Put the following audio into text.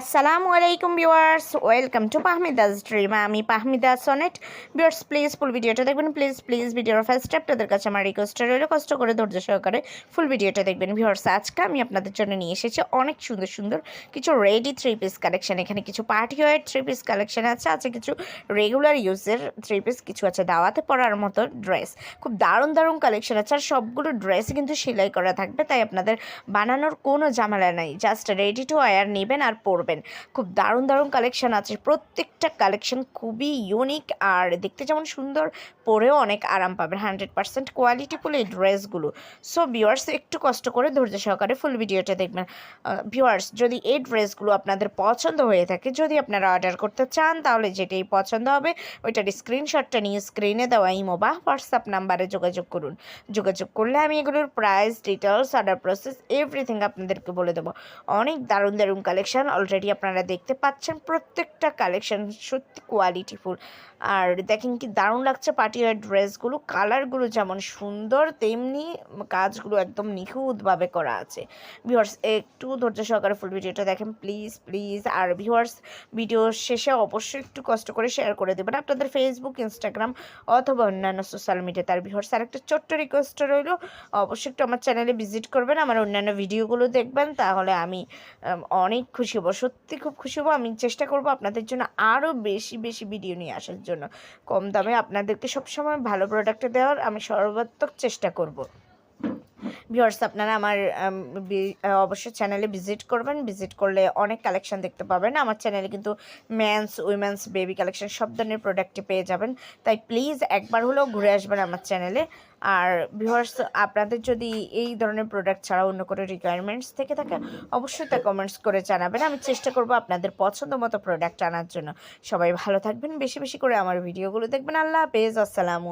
আসসালামু আলাইকুম viewers welcome to Pahmida's dream আমি Pahmida sonnet viewers please full ভিডিওটা দেখবেন। প্লিজ প্লিজ ভিডিওর ফার্স্ট আপনাদের কাছে আমার রিকোয়েস্ট রইল। কষ্ট করে, ধৈর্য সহকারে ফুল ভিডিওটা দেখবেন। ভিউয়ার্স আজকে আমি আপনাদের জন্য নিয়ে এসেছি অনেক সুন্দর সুন্দর কিছু রেডি থ্রি পিস কালেকশন এখানে কিছু party wear three piece collection আছে। আছে কিছু রেগুলার ইউজের থ্রি পিস কিছু আছে দাওয়াতে পরার মতো ড্রেস খুব দারুণ দারুণ কালেকশন আছে। আর সবগুলো ড্রেস কিন্তু সেলাই করা থাকবে। তাই আপনাদের বানানোর কোনো ঝামেলা নাই। জাস্ট রেডি টু ওয়্যার নেবেন আর পরবেন খুব দারুণ দারুণ কালেকশন আছে। প্রত্যেকটা কালেকশন খুবই ইউনিক আর দেখতে যেমন সুন্দর, পরেও অনেক আরাম পাবেন। হান্ড্রেড পার্সেন্ট কোয়ালিটিফুল এই ড্রেসগুলো সো ভিওয়ার্স একটু কষ্ট করে ধৈর্য সহকারে ফুল ভিডিওটা দেখবেন। ভিওয়ার্স যদি এই ড্রেসগুলো আপনাদের পছন্দ হয়ে থাকে, যদি আপনারা অর্ডার করতে চান, তাহলে যেটাই পছন্দ হবে, ওইটার স্ক্রিনশটটা নিয়ে স্ক্রিনে দেওয়া ইমো বা হোয়াটসঅ্যাপ নাম্বারে যোগাযোগ করুন। যোগাযোগ করলে আমি এগুলোর price details order process everything আপনাদেরকে বলে দেবো। অনেক দারুণ দারুণ কালেকশন অলরেডি আপনারা দেখতে পাচ্ছেন প্রত্যেকটা কালেকশন সত্যি কোয়ালিটিফুল আর দেখেন কি দারুণ লাগছে পার্টিওয়ার ড্রেসগুলো, কালারগুলো যেমন সুন্দর, তেমনি কাজগুলো একদম নিখুঁতভাবে করা আছে। ভিউয়ার্স, একটু ধৈর্য সহকারে ফুল ভিডিওটা দেখেন প্লিজ প্লিজ আর ভিউয়ার্স ভিডিও শেষে অবশ্যই একটু কষ্ট করে শেয়ার করে দেবেন আপনাদের ফেসবুক ইনস্টাগ্রাম অথবা অন্যান্য সোশ্যাল মিডিয়া তার ভিউয়ার্স আর একটা ছোট্ট রিকোয়েস্ট রইল, অবশ্যই একটু আমার চ্যানেলে ভিজিট করবেন, আমার অন্যান্য ভিডিওগুলো দেখবেন, তাহলে আমি অনেক খুশি হব সত্যি খুব খুশি হব। আমি চেষ্টা করব আপনাদের জন্য আরও বেশি বেশি ভিডিও নিয়ে আসার জন্য। কম দামে আপনাদেরকে সবসময় ভালো প্রোডাক্ট দেওয়ার আমি সর্বাত্মক চেষ্টা করব। ভিউয়ার্স আপনারা আমার অবশ্যই চ্যানেলে ভিজিট করবেন। ভিজিট করলে অনেক কালেকশন দেখতে পাবেন। আমার চ্যানেলে কিন্তু মেন্স উইমেন্স বেবি কালেকশন সব ধরনের প্রোডাক্টই পেয়ে যাবেন। তাই প্লিজ একবার হলেও ঘুরে আসবেন আমার চ্যানেলে আর ভিউয়ার্স আপনাদের যদি এই ধরনের প্রোডাক্ট ছাড়া অন্য কোনো রিকোয়ারমেন্টস থেকে থাকে, অবশ্যই তা কমেন্টস করে জানাবেন। আমি চেষ্টা করব আপনাদের পছন্দ মতো প্রোডাক্ট আনার জন্য। সবাই ভালো থাকবেন। বেশি বেশি করে আমার ভিডিওগুলো দেখবেন। আল্লাহ হাফেজ। আসসালামু